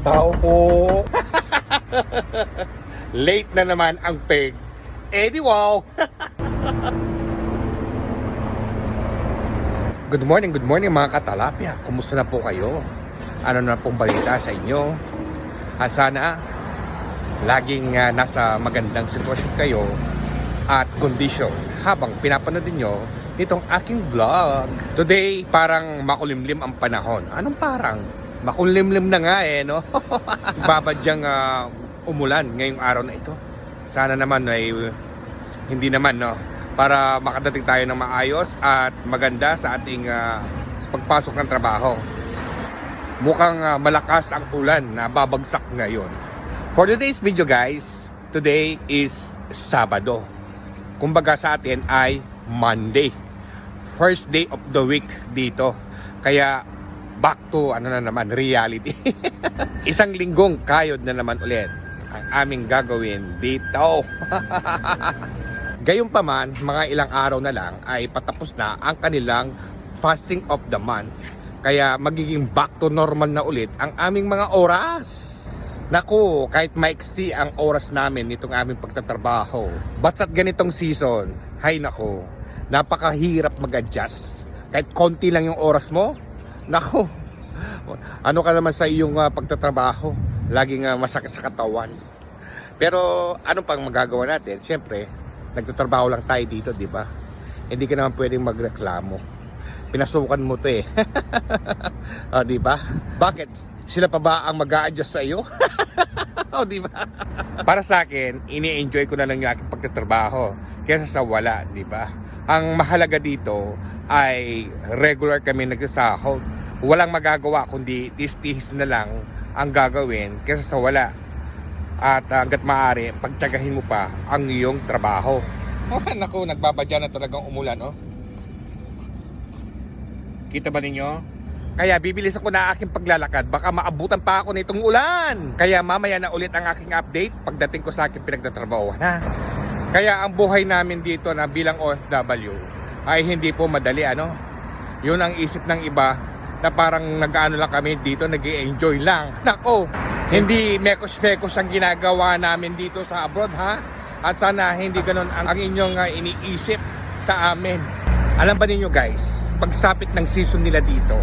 Tao po. Late na naman ang peg. Eh di wow. good morning, good morning mga katalapia. Kumusta na po kayo? Ano na pong balita sa inyo? At sana laging ah, nasa magandang sitwasyon kayo at kondisyon habang pinapanood nyo itong aking vlog. Today, parang makulimlim ang panahon. Anong parang? Makulimlim na nga eh, no? Babadyang ah, umulan ngayong araw na ito. Sana naman ay hindi naman, no? Para makadating tayo ng maayos at maganda sa ating ah, pagpasok ng trabaho. Mukhang ah, malakas ang ulan na babagsak ngayon. For today's video guys, today is Sabado. Kumbaga sa atin ay Monday. First day of the week dito. Kaya back to ano na naman, reality. Isang linggong kayod na naman ulit ang aming gagawin dito. Gayunpaman, mga ilang araw na lang ay patapos na ang kanilang fasting of the month. Kaya magiging back to normal na ulit ang aming mga oras. Naku, kahit maiksi ang oras namin nitong aming pagtatrabaho. Basta't ganitong season, hay nako, napakahirap mag-adjust. Kahit konti lang yung oras mo, nako, ano ka naman sa iyong ah, pagtatrabaho? Laging ah, masakit sa katawan. Pero ano pang magagawa natin? Siyempre, nagtatrabaho lang tayo dito, di ba? Hindi ka naman pwedeng magreklamo. Pinasukan mo to eh. oh, di ba? Bakit? Sila pa ba ang mag adjust sa iyo? oh, di ba? Para sa akin, ini-enjoy ko na lang yung aking pagtatrabaho kaysa sa wala, di ba? Ang mahalaga dito ay regular kami nagsasahod. Walang magagawa kundi tistihis na lang ang gagawin kaysa sa wala. At hanggat maaari, pagtsagahin mo pa ang iyong trabaho. Oh, naku, nagbabadya na talagang umulan, oh. Kita ba ninyo? Kaya bibilis ako na aking paglalakad. Baka maabutan pa ako nitong ulan. Kaya mamaya na ulit ang aking update pagdating ko sa aking pinagtatrabaho na. Kaya ang buhay namin dito na bilang OFW ay hindi po madali ano. Yun ang isip ng iba na parang nag-ano lang kami dito, nag enjoy lang. Nako, hindi mekos-mekos ang ginagawa namin dito sa abroad ha. At sana hindi ganun ang, ang inyong ah, iniisip sa amin. Alam ba ninyo guys, pagsapit ng season nila dito,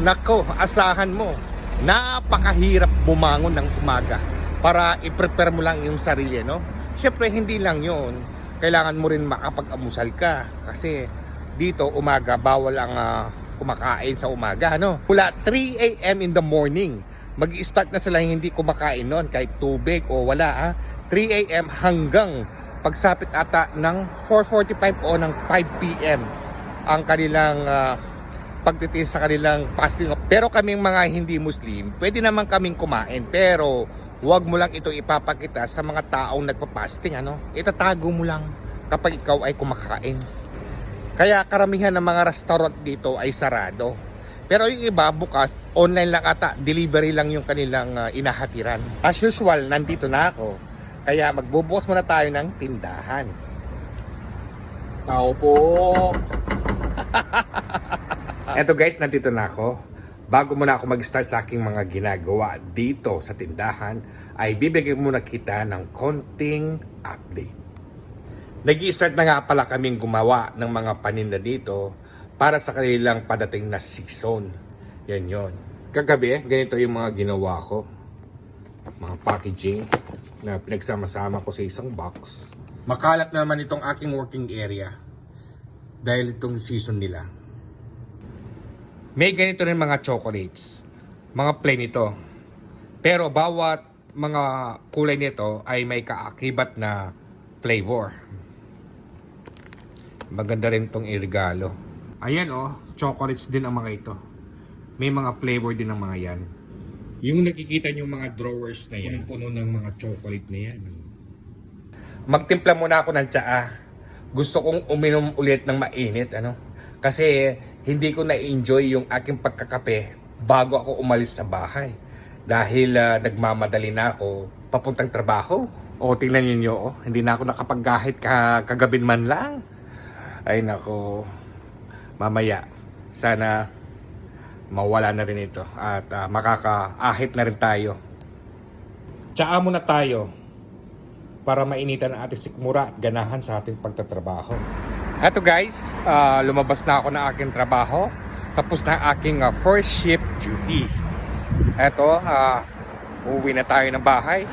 nako, asahan mo, napakahirap bumangon ng umaga para i-prepare mo lang yung sarili, no? Siyempre, hindi lang yon Kailangan mo rin makapag-amusal ka kasi dito umaga bawal ang ah, kumakain sa umaga, no? Mula 3 a.m. in the morning, mag-start na sila hindi kumakain noon kahit tubig o wala, ha? 3 a.m. hanggang pagsapit ata ng 4.45 o ng 5 p.m. ang kanilang ah, pagtitiis sa kanilang fasting. Pero kaming mga hindi Muslim, pwede naman kaming kumain. Pero huwag mo lang ito ipapakita sa mga taong nagpa-fasting. Ano? Itatago mo lang kapag ikaw ay kumakain. Kaya karamihan ng mga restaurant dito ay sarado. Pero yung iba bukas, online lang ata, delivery lang yung kanilang ah, inahatiran. As usual, nandito na ako. Kaya magbubukas muna tayo ng tindahan. Tao po! Eto guys, nandito na ako. Bago muna ako mag-start sa aking mga ginagawa dito sa tindahan, ay bibigyan muna kita ng konting update. Nag start na nga pala kaming gumawa ng mga paninda dito para sa kanilang padating na season. Yan yon. Kagabi, ganito yung mga ginawa ko. Mga packaging na pinagsama-sama ko sa isang box. Makalat naman itong aking working area dahil itong season nila. May ganito rin mga chocolates. Mga plain ito. Pero bawat mga kulay nito ay may kaakibat na flavor. Maganda rin tong irigalo. Ayan oh, chocolates din ang mga ito. May mga flavor din ang mga yan. Yung nakikita nyo mga drawers na yan, puno ng mga chocolate na yan. Magtimpla muna ako ng tsaa. Gusto kong uminom ulit ng mainit, ano? Kasi hindi ko na-enjoy yung aking pagkakape bago ako umalis sa bahay. Dahil ah, nagmamadali na ako papuntang trabaho. O tingnan niyo oh, hindi na ako nakapaggahit ka kagabin man lang. Ay nako, mamaya, sana mawala na rin ito at ah, makakaahit na rin tayo. Tsaa muna tayo para mainitan ang ating sikmura at ganahan sa ating pagtatrabaho. Eto guys, ah, lumabas na ako ng aking trabaho. Tapos na aking ah, first shift duty. Eto, ah, uwi na tayo ng bahay.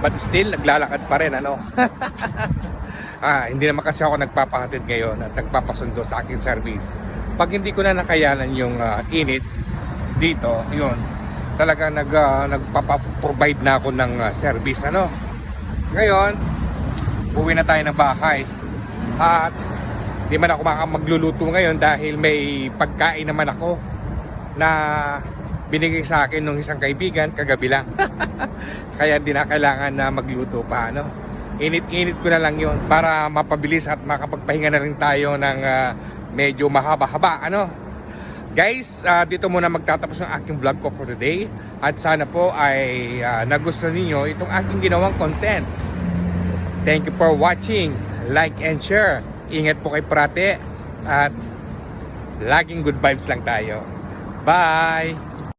But still, naglalakad pa rin, ano? ah, hindi naman kasi ako nagpapahatid ngayon at nagpapasundo sa aking service. Pag hindi ko na nakayanan yung ah, init dito, yun, talaga nag, ah, nagpapa-provide na ako ng ah, service, ano? Ngayon, uwi na tayo ng bahay. At di man ako makamagluluto ngayon dahil may pagkain naman ako na binigay sa akin ng isang kaibigan kagabi lang. Kaya hindi na kailangan na magluto pa. Ano? Init-init ko na lang yon para mapabilis at makapagpahinga na rin tayo ng ah, medyo mahaba-haba. Ano? Guys, ah, dito muna magtatapos ang aking vlog ko for today. At sana po ay ah, nagustuhan ninyo itong aking ginawang content. Thank you for watching. Like and share. Ingat po kay Prate. At laging good vibes lang tayo. Bye!